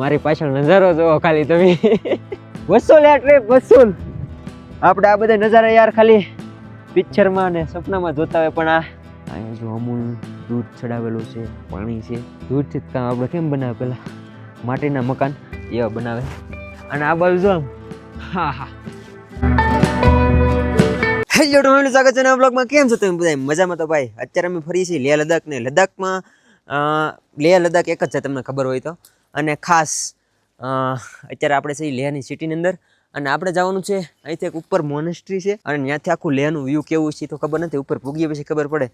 મારી પાછળ નજારો જોવો ખાલી તમે. વસૂલ યાર ટ્રીપ, વસૂલ. આપણે આ બધા નજારા યાર ખાલી પિક્ચરમાં અને સપનામાં જોતા હોય, પણ આ અહીંયા જો અમૂલ દૂધ ચડાવેલું છે, પાણી છે. દૂધથી જ કામ આપણે કેમ બનાવે પેલા? માટીના મકાન એવા બનાવે. અને આ બાજુ જો હા હા. હેલો તમારું સ્વાગત છે નવા બ્લોગમાં કેમ છો તમે બધા મજામાં તો ભાઈ. અત્યારે અમે ફરી છીએ લેહ લદ્દાખ ને લદ્દાખમાં લેહ લદ્દાખ એક જ છે, તમને ખબર હોય તો. અને ખાસ અત્યારે આપણે છે લેહની સિટીની અંદર અને આપણે જવાનું છે અહીંથી એક ઉપર મોનેસ્ટ્રી છે અને ત્યાંથી આખું લેહનું વ્યૂ કેવું છે તો ખબર નથી, ઉપર પૂગીએ પછી ખબર પડે.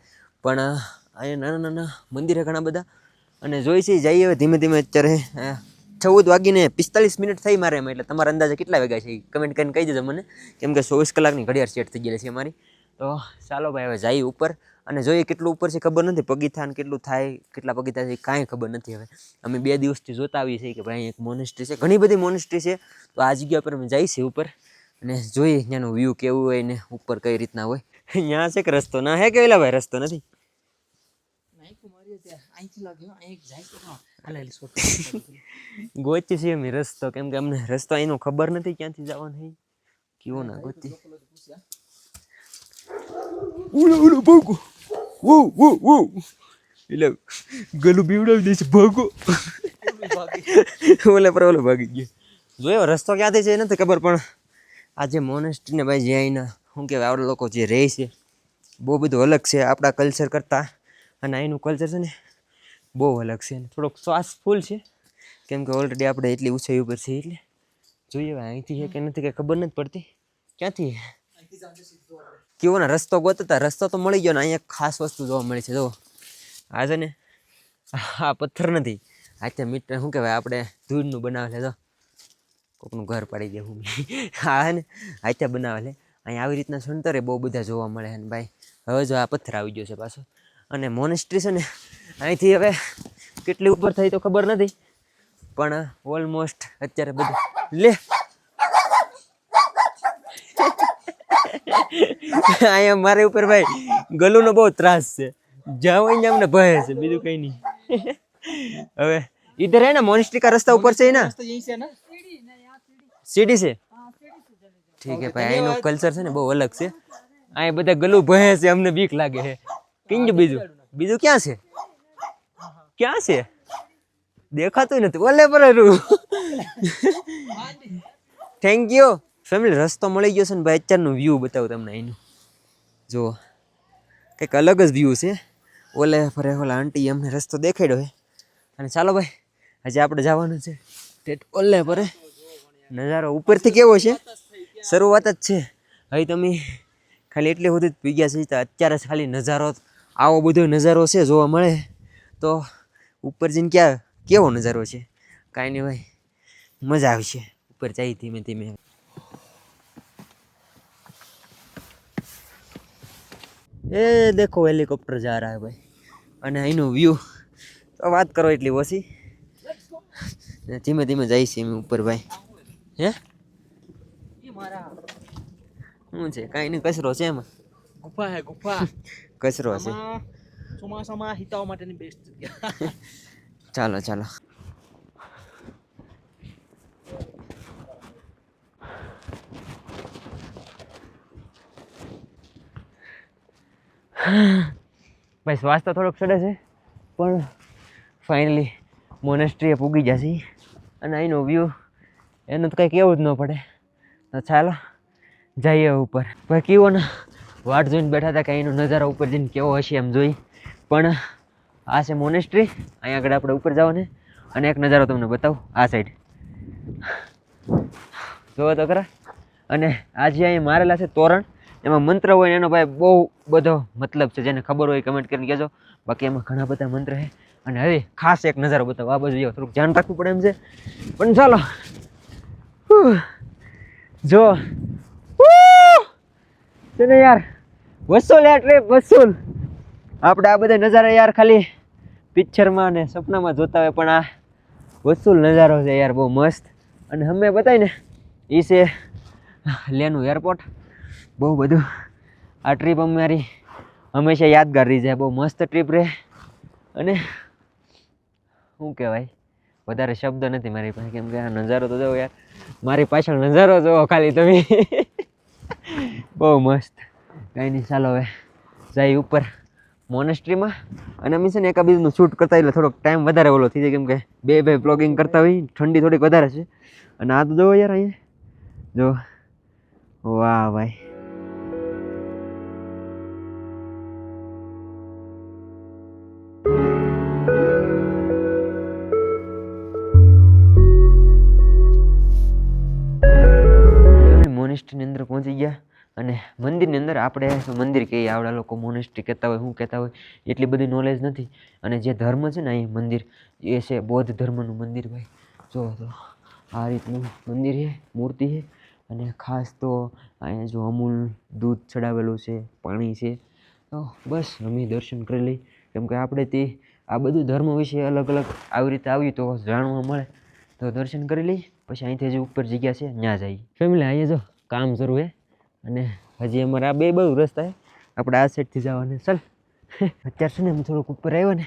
પણ અહીંયા નાના નાના મંદિરે ઘણા બધા. અને જોઈ છે જઈએ હવે ધીમે ધીમે અત્યારે ચૌદ વાગીને પિસ્તાલીસ મિનિટ થઈ મારે એમ, એટલે તમારા અંદાજે કેટલા વાગ્યા છે કમેન્ટ કરીને કહી દેજો મને. કેમ કે ચોવીસ કલાકની ઘડિયાળ સેટ થઈ ગયેલી છે અમારી. તો ચાલો ભાઈ, હવે જઈએ ઉપર. અને જોઈએ કેટલું ઉપર છે, ખબર નથી પગીથાને કેટલું થાય, કેટલા પગીથા છે, કાંઈ ખબર નથી હવે. અમે બે દિવસથી જોતા આવીએ છીએ કે ભાઈ એક મોનેસ્ટ્રી છે. ઘણી બધી મોનેસ્ટ્રી છે. તો આ જગ્યા પર અમે જઈશું ઉપર. અને જોઈએ ત્યાંનું વ્યૂ કેવું હોય ને ઉપર કઈ રીતના હોય. ત્યાં છે કે રસ્તો? ના, હે કે એલા ભાઈ, રસ્તો નથી? ગોચી છે અમે રસ્તો. કેમ કે અમને રસ્તો એનો ખબર નથી ક્યાંથી જવાનું કેવો ના ગોચી ઉલો ઉડો ભાગો વો વો વો એટલે ગલું બીવડાવી દે છે ભાગો ઓલે પર ઓલો ભાગી ગયો. જોયો, રસ્તો ક્યાંથી છે એ નથી ખબર, પણ આજે જે મોનેસ્ટ્રી ને ભાઈ જે અહીંના શું કહેવાય આપણા લોકો જે રહે છે, બહુ બધું અલગ છે આપણા કલ્ચર કરતાં. અને અહીંનું કલ્ચર છે ને, બહુ અલગ છે. થોડોક શ્વાસ ફૂલ છે. કેમ કે ઓલરેડી આપણે એટલી ઊંચાઈ ઉપર છે એટલે. જોઈએ અહીંથી છે કે નથી કે ખબર નથી પડતી. ક્યાંથી? કેવો ને રસ્તો ગોતતા, રસ્તો તો મળી ગયો ને અહીંયા ખાસ વસ્તુ જોવા મળી છે, જો. આ છે ને, આ પથ્થર નથી. આ તે મીટર, શું કહેવાય, આપણે ધૂળનું બનાવે છે, જો. કોકનું ઘર પાડી હું હા હે ને ત્યાં બનાવે છે. અહીંયા આવી રીતના સંતરે બહુ બધા જોવા મળે ને, ભાઈ. હવે જો આ પથ્થર આવી ગયો છે પાછો. અને મોનેસ્ટ્રી છે ને, અહીંથી હવે કેટલી ઉપર થઈ તો ખબર નથી. પણ ઓલમોસ્ટ અત્યારે બધું, લે અહીંયા મારે ઉપર ભાઈ ગલુનો બહુ ત્રાસ છે. જાઉં હોય અમને ભય છે બીજું કઈ નહીં. હવે ઇધર હે ને મોનિસ્ટ્રી રસ્તા ઉપર છે ને? સીડી છે? ઠીક હે ભાઈ અહીંનું કલ્ચર છે ને બહુ અલગ છે. અહીંયા બધા ગલુ ભય છે અમને બીક લાગે છે. કઈ બીજું? બીજું ક્યાં છે? ક્યાં છે? દેખાતું નથી. ઓલે પર થેન્ક યુ ફેમિલી રસ્તો મળી ગયો છે ને ભાઈ અત્યારનું વ્યૂ બતાવું તમને અહીંનું. જુઓ કંઈક અલગ જ વ્યૂ છે. ઓલે ફરે ઓલા આંટી અમને રસ્તો દેખાડ્યો છે. અને ચાલો ભાઈ, આજે આપણે જવાનું છે ટેટ ઓલે પરે નજારો ઉપરથી કેવો છે? શરૂઆત જ છે. હવે તમે ખાલી એટલે સુધી જ પી ગયા છે અત્યારે ખાલી નજારો, આવો બધો નજારો છે જોવા મળે. તો ઉપર જઈને ક્યાં, કેવો નજારો છે? કાંઈ નહીં ભાઈ, મજા આવશે. ઉપર જાય ધીમે ધીમે. એ દેખો હેલિકોપ્ટર જા રહા હે ભાઈ. અને અહીંનું વ્યૂ તો વાત કરો એટલી ઓછી. ધીમે ધીમે જાય છે એમ ઉપર ભાઈ. હે? શું છે? કાંઈ નહીં કચરો છે એમાં. ગુફા હે ગુફા. કચરો છે. ચોમાસામાં હિતાઓ માટેની બેસ્ટ જગ્યા. ચાલો ચાલો. ભાઈ, શ્વાસ તો થોડોક ચડે છે, પણ ફાઇનલી મોનેસ્ટ્રીએ પૂગી જશે અને અહીંનો વ્યૂ એનું તો કંઈ કહેવું જ ન પડે. તો ચાલો, જઈએ ઉપર. ભાઈ, કેવો ને? વાટ જોઈને બેઠા હતા કે અહીંનો નજારો ઉપર જઈને કેવો હશે એમ જોઈ. પણ આ છે મોનેસ્ટ્રી અહીંયા આગળ આપણે ઉપર જવાને. અને એક નજારો તમને બતાવું, આ સાઈડ જોવો તો ખરા. અને આજે અહીંયા મારેલા છે તોરણ એમાં મંત્ર હોય એનો ભાઈ બહુ બધો મતલબ છે, જેને ખબર હોય કમેન્ટ કરીને કહેજો. બાકી એમાં ઘણા બધા મંત્ર છે. અને હવે ખાસ એક નજારો બતાવો. આ બાજુ થોડુંક ધ્યાન રાખવું પડે એમ છે. પણ ચાલો. જો. છે ને યાર. વસૂલ યાર ટ્રીપ, વસૂલ. આપણે આ બધા નજારા યાર ખાલી પિક્ચરમાં અને સપનામાં જોતા હોય, પણ આ વસૂલ નજારો છે યાર બહુ મસ્ત. અને અમે બતાવીને એ છે લેનું એરપોર્ટ બહુ બધું. આ ટ્રીપ અમારી હંમેશા યાદગાર રહી જાય બહુ મસ્ત ટ્રીપ રહે અને શું કહેવાય? વધારે શબ્દ નથી મારી પાસે. કેમ કે આ નજારો તો જોવો યાર. મારી પાછળ નજારો જોવો ખાલી તમે. બહુ મસ્ત. કાંઈ નહીં ચાલો હવે જાય ઉપર મોનેસ્ટ્રીમાં અને અમે છે ને એકાબીજનું શૂટ કરતા એટલે થોડોક ટાઈમ વધારે ઓલો થઈ જાય. કેમ કે બે બે બ્લોગિંગ કરતા હોય. ઠંડી થોડીક વધારે છે. અને આ તો જોવો યાર અહીંયા. જો. વાહ ભાઈ. મોનેસ્ટ્રીની અંદર પહોંચી ગયા અને મંદિરની અંદર આપણે મંદિર કહીએ, આવડા લોકો મોનેસ્ટ્રી કહેતા હોય શું કહેતા હોય, એટલી બધી નોલેજ નથી. અને જે ધર્મ છે ને અહીં મંદિર, એ છે બૌદ્ધ ધર્મનું મંદિર ભાઈ. જો તો આ રીતનું મંદિર છે, મૂર્તિ છે. અને ખાસ તો અહીંયા જો અમૂલ દૂધ ચડાવેલું છે, પાણી છે. તો બસ, અમે દર્શન કરી લઈ કેમ કે આપણે તે, આ બધું ધર્મ વિશે અલગ અલગ આવી રીતે આવ્યું તો જાણવા મળે. તો દર્શન કરી લઈ પછી અહીંથી જે ઉપર જગ્યા છે, ત્યાં જઈએ. ફેમિલી, અહીંયા જો. કામ શરૂ અને હજી અમારે આ બે બહુ રસ્તા છે આપણે આ સાઈડથી જવાના. ચાલ. અત્યારે છે ને અમે થોડુંક ઉપર આવ્યો ને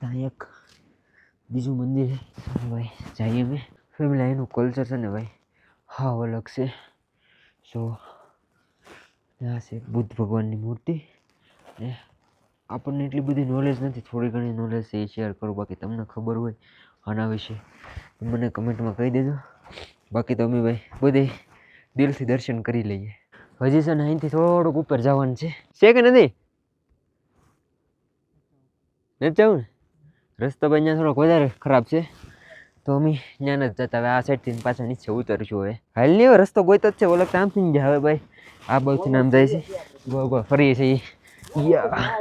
ત્યાં એક બીજું મંદિર છે ભાઈ, જઈએ અમે. ફેમિલી એનું કલ્ચર છે ને ભાઈ, હા, અલગ છે. સો ત્યાં છે બુદ્ધ ભગવાનની મૂર્તિ. ને આપણને એટલી બધી નોલેજ નથી, થોડી ઘણી નોલેજ છે એ શેર કરું. બાકી તમને ખબર હોય આના વિશે મને કમેન્ટમાં કહી દેજો. બાકી તો અમે ભાઈ, બધી દિલથી દર્શન કરી લઈએ. હજી છે ને અહીંથી થોડુંક ઉપર જવાનું છે. છે કે નથી? નથી જવું ને? રસ્તો ભાઈ અહીંયા થોડોક વધારે ખરાબ છે. તો અમે ત્યાં જ જતા. હવે આ સાઈડથી પાછા નીચે ઉતરશું હવે. હાલ નહીં રસ્તો ગોઈતો જ છે. ઓલગ આમ થઈ જાય હવે ભાઈ. આ બાજુથી નામ જાય છે. ગો ગો ફરીએ છીએ. યા.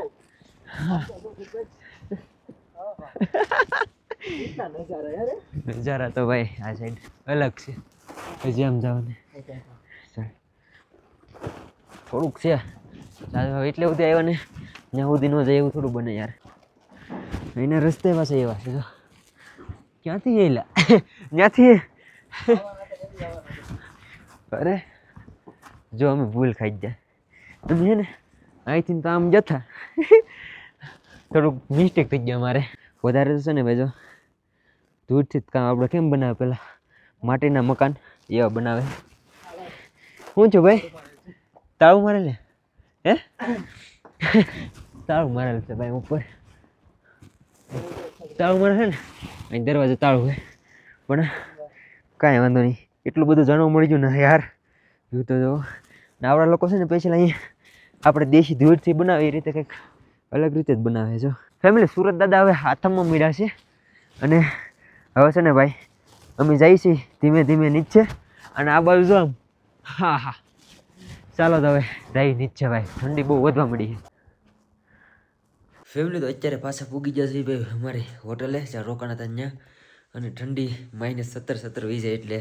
નજારા તો ભાઈ આ સાઈડ અલગ છે. હજી આમ જવાને. થોડુંક છે. ચાલ એટલે સુધી આવ્યા ને ત્યાં સુધી ન જાય એવું થોડું બને યાર. એના રસ્તે પાસે એવા છે ક્યાંથી ગયેલા ત્યાંથી અરે જો અમે ભૂલ ખાઈ જ તમે હે ને અહીંથી તો આમ જતા. થોડુંક મિસ્ટેક થઈ ગયા મારે વધારે તો છે ને ભાઈ જો દૂરથી જ કામ આપણે કેમ બનાવે પેલા? માટીના મકાન એવા બનાવે. શું છું ભાઈ? તાળું મારેલ હે? તાળું મારેલ છે ભાઈ ઉપર. તાળું મારે છે ને? અહીં દરવાજે તાળું હોય. પણ કાંઈ વાંધો નહીં. એટલું બધું જાણવા મળી ગયું ને યાર. જોયું તો જો. ને આપણા લોકો છે ને સ્પેશિયલ અહીંયા આપણે દેશી ધૂળથી બનાવે, એ રીતે કંઈક અલગ રીતે જ બનાવે છે. ફેમિલી સુરત દાદા હવે હાથમાં મળ્યા છે. અને હવે છે ને ભાઈ અમે જઈએ છીએ ધીમે ધીમે નીચે. અને આ બાજુ જો હા હા. ચાલો તો હવે જઈ નીચે ભાઈ, ઠંડી બહુ વધવા મળી છે. ફેમિલી તો અત્યારે પાછા પૂગી જશે ભાઈ, અમારી હોટલે, જ્યાં રોકાણા હતા ત્યાં. અને ઠંડી માઇનસ સત્તર સત્તર વી જાય એટલે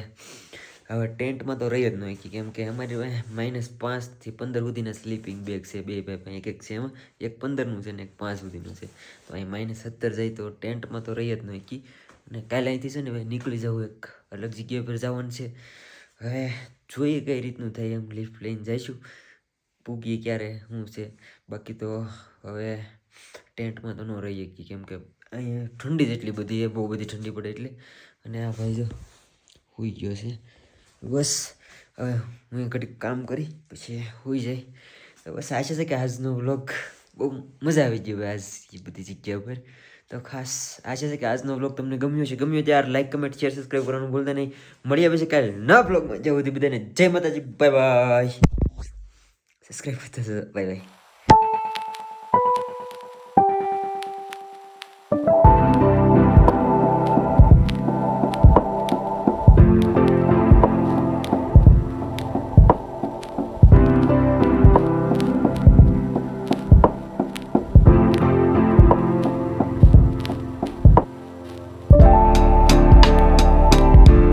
હવે ટેન્ટમાં તો રહી જ નહીં કેમ કે અમારી માઇનસ પાંચથી પંદર સુધીના સ્લીપિંગ બેગ છે, બે બે એક એક છે એમાં. એક પંદરનું છે ને એક પાંચ સુધીનું છે. તો અહીં માઇનસ સત્તર જાય તો ટેન્ટમાં તો રહી જ નહીં અને કાલે અહીંથી છે ને ભાઈ નીકળી જવું એક અલગ જગ્યા પર જવાનું છે. હવે જોઈએ કઈ રીતનું થાય એમ લિફ્ટ લઈને જઈશું. પૂગીએ ક્યારે, શું છે? બાકી તો હવે ટેન્ટમાં તો ન રહીએ કે કેમ કે અહીંયા ઠંડી જ એટલી બધી એ બહુ બધી ઠંડી પડે એટલે. અને આ ભાઈ જો હોઈ ગયો છે. બસ, હવે હું કડીક કામ કરી, પછી હોઈ જાય. બસ આશા છે કે આજનો વ્લોગ બહુ મજા આવી ગઈ હવે આજ બધી જગ્યા ઉપર. તો ખાસ આશા છે કે આજનો વ્લોગ તમને ગમ્યો છે ગમ્યો ત્યારે લાઈક કમેન્ટ શેર સબસ્ક્રાઈબ કરવાનું ભૂલતા નહીં. મળીએ પછી કાલે નવા બ્લોગમાં જવું બધાને જય માતાજી. બાય બાય સબસ્ક્રાઈબ કરતા બાય બાય